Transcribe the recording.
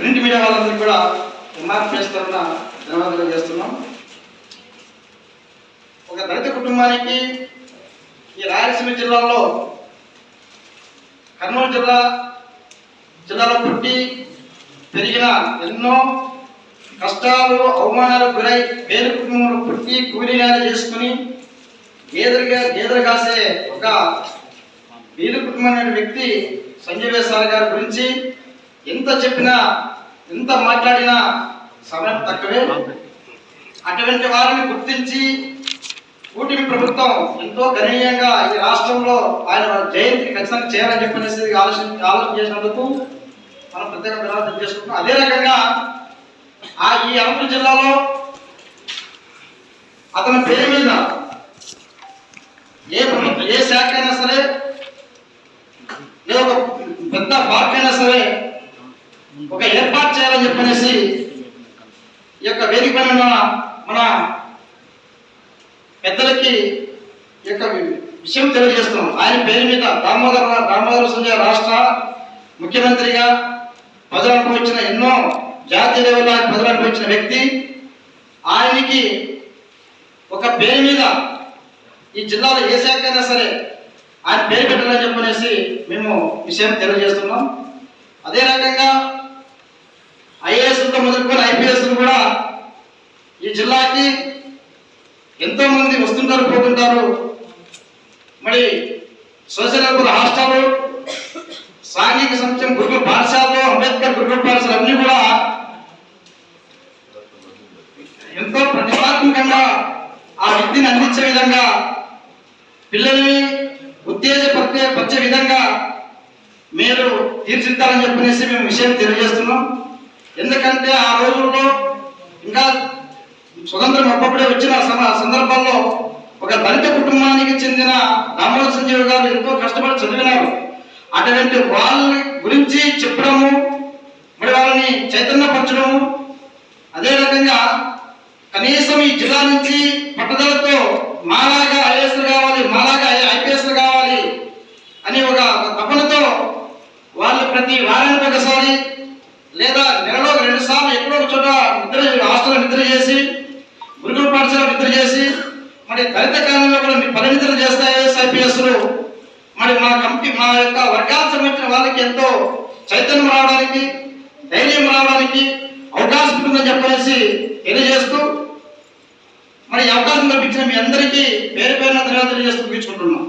Print media వాళ్ళందరికీ కూడా ఎంఆర్పిఎస్ తరఫున ధన్యవాదాలు చేస్తున్నాం. ఒక దళిత కుటుంబానికి ఈ రాయలసీమ జిల్లాలో కర్నూలు జిల్లా జిల్లాలో పుట్టి పెరిగిన ఎన్నో కష్టాలు అవమానాలకు గురై పేద కుటుంబంలో పుట్టి కూలీనాలు చేసుకుని గేదెలుగా గేదెలు కాసే ఒక వీధి కుటుంబం వ్యక్తి సంజయ్ వేసార్ గారి గురించి ఎంత చెప్పినా ఎంత మాట్లాడినా సమయం తక్కువే. అటువంటి వారిని గుర్తించి కూటమి ప్రభుత్వం ఎంతో గణనీయంగా ఈ రాష్ట్రంలో ఆయన జయంతి ఖచ్చితంగా చేయాలని చెప్పనేసి ఆలోచన ఆలోచన చేసినందుకు మనం ప్రత్యేక ధన్యవాదాలు చేసుకుంటున్నాం. అదే రకంగా ఆ ఈ అనంతపురం జిల్లాలో అతని పేరు మీద ఏ ప్రభుత్వం ఏ శాఖ అయినా సరే లేదా ఒక పెద్ద పార్క్ అయినా సరే ఒక ఏర్పాటు చేయాలని చెప్పనేసి ఈ యొక్క వేదిక పైన మన పెద్దలకి ఈ యొక్క విషయం తెలియజేస్తున్నాం. ఆయన పేరు మీద దామోదర దామోదర సంజయ్ రాష్ట్ర ముఖ్యమంత్రిగా ప్రజలు అనుభవించిన ఎన్నో జాతీయ లెవెల్లో ఆయన ప్రజలు అనుభవించిన వ్యక్తి. ఆయనకి ఒక పేరు మీద ఈ జిల్లాలో ఏ శాఖ అయినా సరే ఆయన పేరు పెట్టాలని చెప్పనేసి మేము విషయం తెలియజేస్తున్నాం. అదే రకంగా ఐపీఎస్లు కూడా ఈ జిల్లాకి ఎంతో మంది వస్తుంటారు పోతుంటారు. మరి సోషల్ వెల్ఫేర్ హాస్టల్ సాంఘిక సంక్షేమ గురుకుల పాఠశాలలో అంబేద్కర్ గురుకుల పాఠశాల అన్ని కూడా ఎంతో ప్రతిష్టాత్మకంగా ఆ విద్యను అందించే విధంగా పిల్లల్ని ఉత్తేజపరిచే పరిచే విధంగా మీరు తీర్చిద్దాలని చెప్పనేసి మేము విషయం తెలియజేస్తున్నాం. ఎందుకంటే ఆ రోజుల్లో ఇంకా స్వతంత్రం అప్పుడే వచ్చిన సందర్భంలో సందర్భాల్లో ఒక దళిత కుటుంబానికి చెందిన రామోజ సంజీవ్ గారు ఎంతో కష్టపడి చదివినారు. అటువంటి వాళ్ళ గురించి చెప్పడము మరి వాళ్ళని చైతన్యపరచడము అదే రకంగా కనీసం ఈ జిల్లా నుంచి పట్టుదలతో మాలాగా ఐఎస్ కావాలి మాలాగా మరి దళిత కాలంలో కూడా మీ చేస్తాయి ఎస్ఐపిఎస్లు మరి మా కంపెనీ మా యొక్క వర్గాలకు సంబంధించిన వాళ్ళకి ఎంతో చైతన్యం రావడానికి ధైర్యం రావడానికి అవకాశం ఉంటుందని చెప్పేసి తెలియజేస్తూ మరి అవకాశం కల్పించిన మీ అందరికీ పేరు పేరున ధన్యవాదాలు చేస్తూ ముగించుకుంటున్నాం.